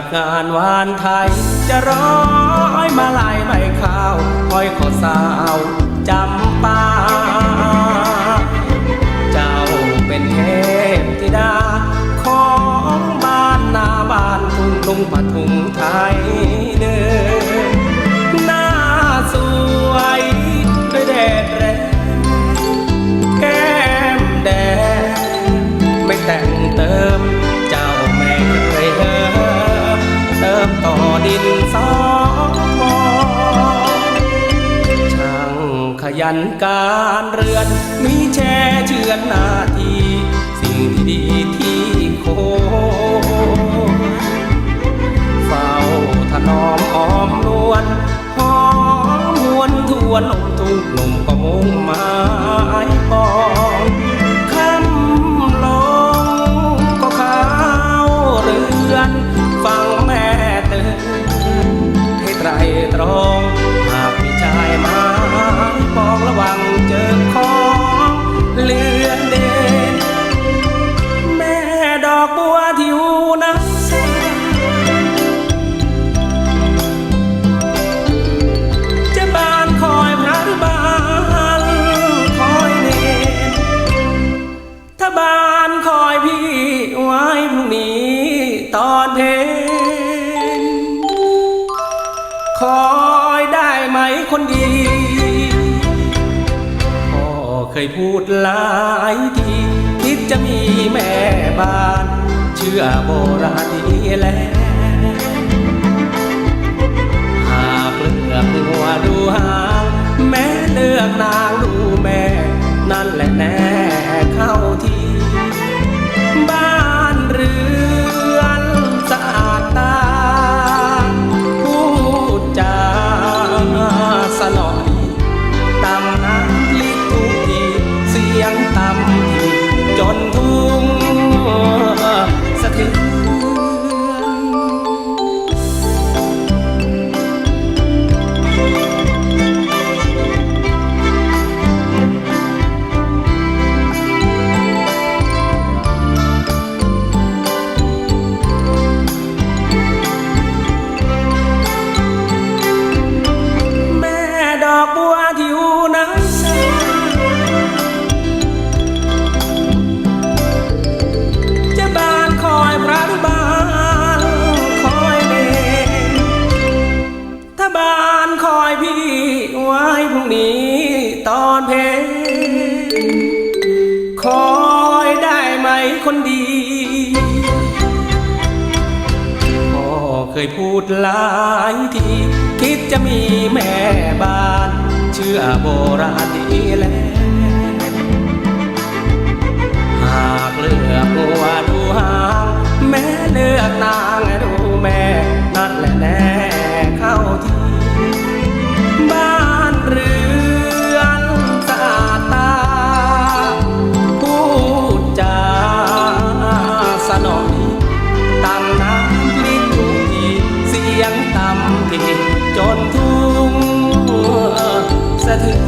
จากงานวานไทย จะร้อยมาลายใบข้าวคอยขอสาวจำปา นการเรือน มีแช่เชือนนาที สิ่งที่ดีที่โคเฝ้าถนอมอ้อมนวลหอมหวนทวนลงทุ่งหนุ่มก็มุ่งหมายปองคำลงก็ข้าเรือน ฟังแม่เตือนให้ไตรตรอง คอยได้ไหมคนดี พ่อเคยพูดหลายทีคิดจะมีแม่บ้าน เชื่อโบราณดีแล้วหากเลือกหัวดูหางแม่เลือกนา คนดีพ่อเคยพูดหลายที คิดจะมีแม่บ้าน เชื่อโบราณดีแล้ว that